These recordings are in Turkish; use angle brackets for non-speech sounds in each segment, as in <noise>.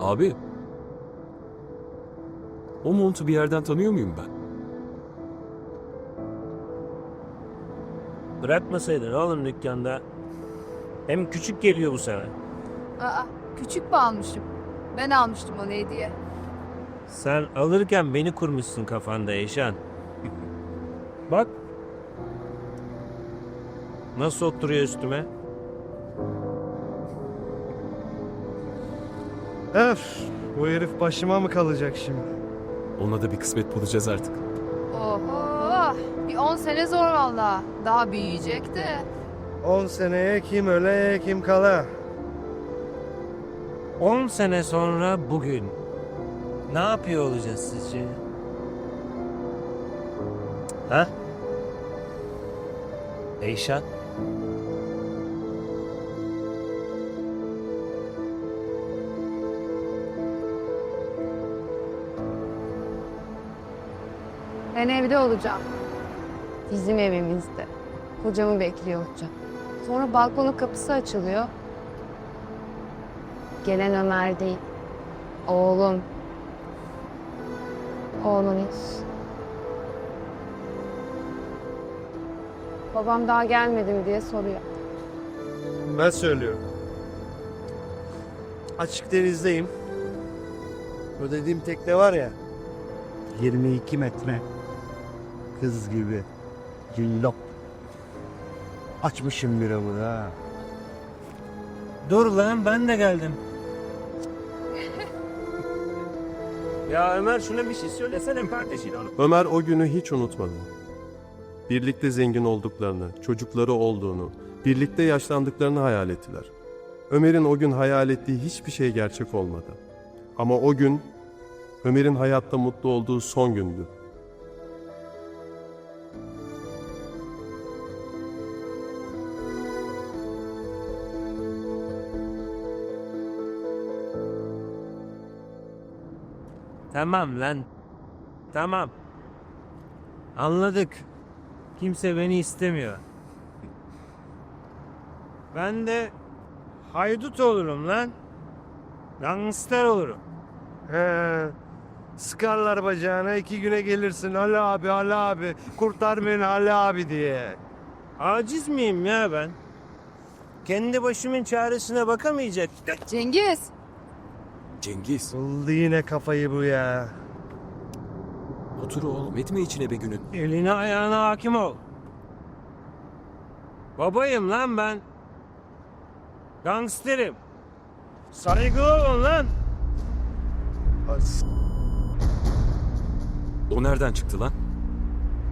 Abi. O montu bir yerden tanıyor muyum ben? Bırakmasaydın oğlum dükkanda. Hem küçük geliyor bu sene. Aa, küçük mü almışım? Ben almıştım onu hediye. Sen alırken beni kurmuşsun kafanda Eşan. Bak. Nasıl oturuyor üstüme? Öf, bu herif başıma mı kalacak şimdi? Ona da bir kısmet bulacağız artık. Oho, bir 10 sene zor valla. Daha büyüyecek de. 10 seneye kim öle kim kala. 10 sene sonra bugün ne yapıyor olacağız sizce? Ha? Eyşan? Ben evde olacağım. Bizim evimizde. Kocamı bekliyor olacağım. Sonra balkonun kapısı açılıyor. Gelen Ömer değil. Oğlum. Oğlunuz. Babam daha gelmedi mi diye soruyor. Ben söylüyorum. Açık denizdeyim. O dediğim tekne var ya. 22 metre. Kız gibi. Cillop. Açmışım biramı da. ha. Dur lan ben de geldim. <laughs> ya Ömer şuna bir şey söylesene kardeşine oğlum. Ömer o günü hiç unutmadı. Birlikte zengin olduklarını, çocukları olduğunu, birlikte yaşlandıklarını hayal ettiler. Ömer'in o gün hayal ettiği hiçbir şey gerçek olmadı. Ama o gün Ömer'in hayatta mutlu olduğu son gündü. Tamam lan. Tamam. Anladık. Kimse beni istemiyor. Ben de haydut olurum lan. Gangster olurum. He. Sıkarlar bacağına iki güne gelirsin. Ali abi, Ali abi. Kurtar beni Ali abi diye. Aciz miyim ya ben? Kendi başımın çaresine bakamayacak. Cengiz, Cengiz. Buldu yine kafayı bu ya. Otur oğlum etme içine be günün. Eline ayağına hakim ol. Babayım lan ben. Gangsterim. Saygılı olun lan. As- O nereden çıktı lan?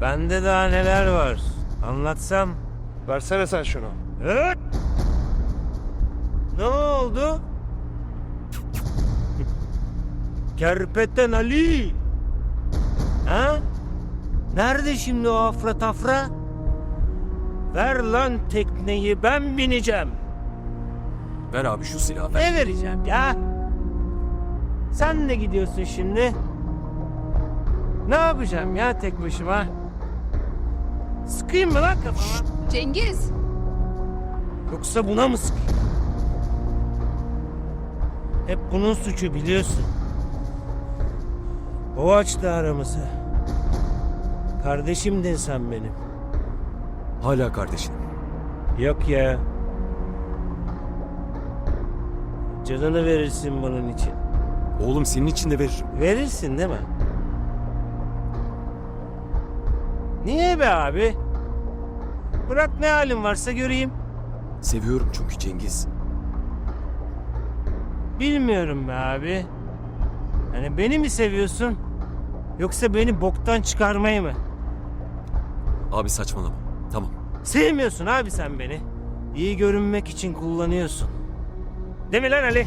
Bende daha neler var. Anlatsam. Versene sen şunu. Evet. Ne oldu? Kerpeten Ali. Ha? Nerede şimdi o afra tafra? Ver lan tekneyi ben bineceğim. Ver abi şu silahı ver. Ne vereceğim ya? Sen ne gidiyorsun şimdi? Ne yapacağım ya tek başıma? Sıkayım mı lan kafama? Cengiz. Yoksa buna mı sıkayım? Hep bunun suçu biliyorsun. O açtı aramızı. Kardeşimdin sen benim. Hala kardeşin. Yok ya. Canını verirsin bunun için. Oğlum senin için de veririm. Verirsin değil mi? Niye be abi? Bırak ne halin varsa göreyim. Seviyorum çünkü Cengiz. Bilmiyorum be abi. Hani beni mi seviyorsun? Yoksa beni boktan çıkarmayı mı? Abi saçmalama. Tamam. Sevmiyorsun abi sen beni. İyi görünmek için kullanıyorsun. Değil mi lan Ali?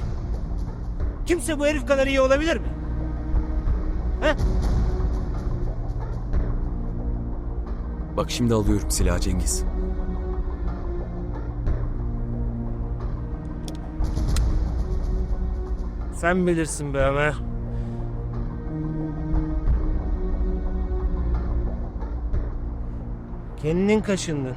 Kimse bu herif kadar iyi olabilir mi? He? Bak şimdi alıyorum silahı Cengiz. Sen bilirsin be Ömer. Kendin kaşındın.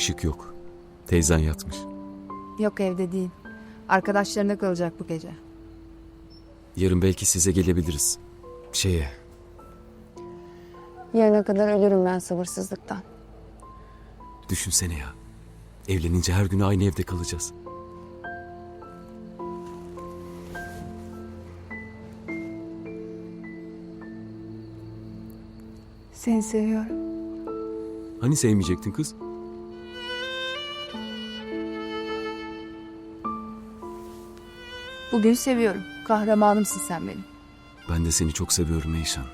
Işık yok. Teyzen yatmış. Yok evde değil. Arkadaşlarında kalacak bu gece. Yarın belki size gelebiliriz. Şeye, Yarına kadar ölürüm ben sabırsızlıktan. düşünsene ya. Evlenince her gün aynı evde kalacağız. Seni seviyorum. Hani sevmeyecektin kız? Bugün seviyorum. Kahramanımsın sen benim. Ben de seni çok seviyorum Eyşan.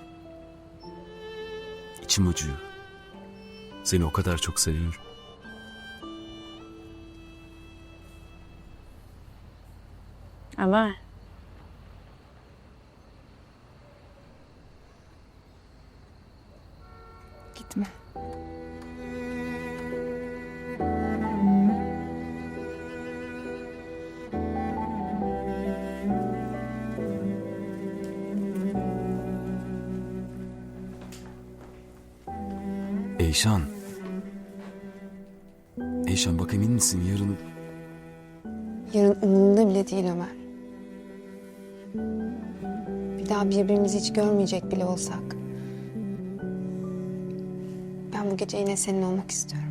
İçim acıyor. Seni o kadar çok seviyorum. Ama Gitme. Eyşan. Eyşan bak emin misin yarın... yarın umurumda bile değil Ömer. Bir daha birbirimizi hiç görmeyecek bile olsak. Ben bu gece yine senin olmak istiyorum.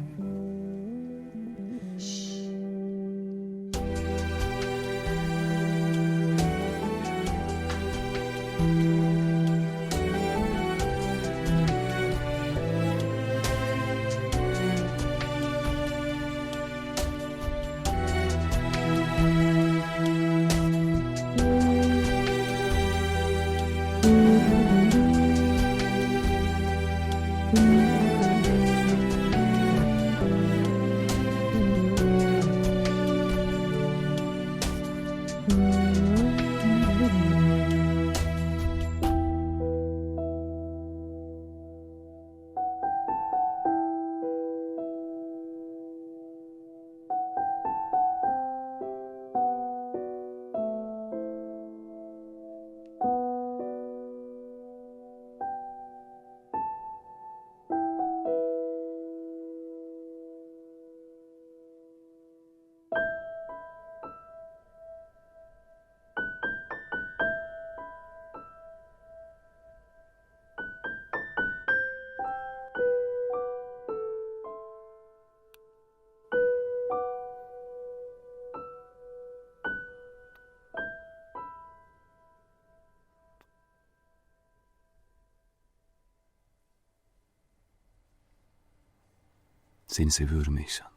Seni seviyorum Eyşan.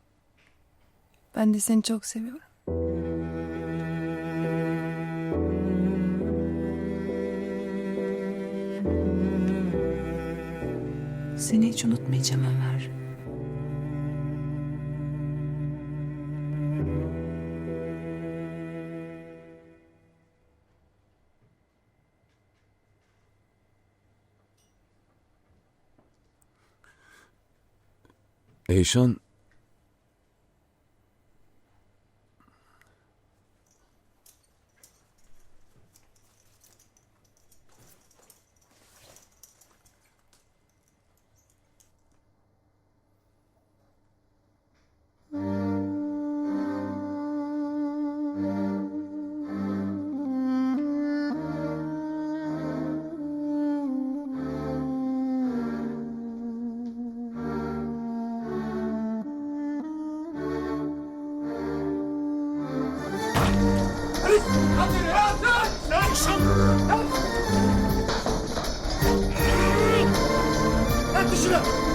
Ben de seni çok seviyorum. Seni hiç unutmayacağım Ömer. Eyşan... Lan dışına!